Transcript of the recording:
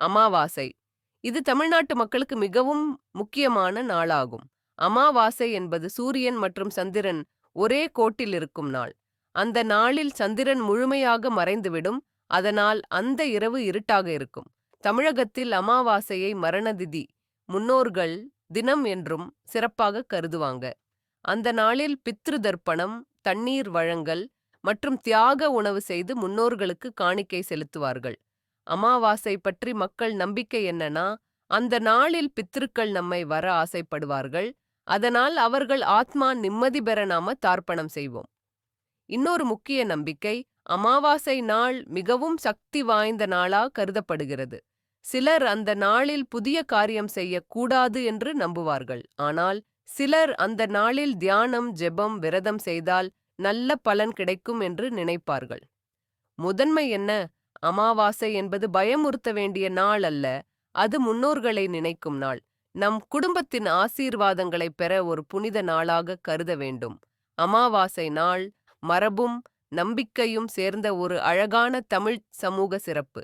அமாவாசை. இது தமிழ்நாட்டு மக்களுக்கு மிகவும் முக்கியமான நாளாகும். அமாவாசை என்பது சூரியன் மற்றும் சந்திரன் ஒரே கோட்டில் இருக்கும் நாள். அந்த நாளில் சந்திரன் முழுமையாக மறைந்துவிடும். அதனால் அந்த இரவு இருட்டாக இருக்கும். தமிழகத்தில் அமாவாசையை மரணதிதி முன்னோர்கள் தினம் என்றும் சிறப்பாக கருதுவாங்க. அந்த நாளில் பித்ரு தர்ப்பணம் தண்ணீர் வழங்கல் மற்றும் தியாக உணவு செய்து முன்னோர்களுக்கு காணிக்கை செலுத்துவார்கள். அமாவாசை பற்றி மக்கள் நம்பிக்கை என்னன்னா அந்த நாளில் பித்திருக்கள் நம்மை வர ஆசைப்படுவார்கள். அதனால் அவர்கள் ஆத்மா நிம்மதி பெற நாம தார்ப்பணம் செய்வோம். இன்னொரு முக்கிய நம்பிக்கை அமாவாசை நாள் மிகவும் சக்தி வாய்ந்த நாளா கருதப்படுகிறது. சிலர் அந்த நாளில் புதிய காரியம் செய்யக்கூடாது என்று நம்புவார்கள். ஆனால் சிலர் அந்த நாளில் தியானம் ஜெபம் விரதம் செய்தால் நல்ல பலன் கிடைக்கும் என்று நினைப்பார்கள். முதன்மை என்ன? அமாவாசை என்பது பயமுறுத்த வேண்டிய நாள் அல்ல அது முன்னோர்களை நினைக்கும் நாள். நம் குடும்பத்தின் ஆசீர்வாதங்களை பெற ஒரு புனித நாளாக கருத வேண்டும். அமாவாசை நாள் மரபும் நம்பிக்கையும் சேர்ந்த ஒரு அழகான தமிழ் சமூக சிறப்பு.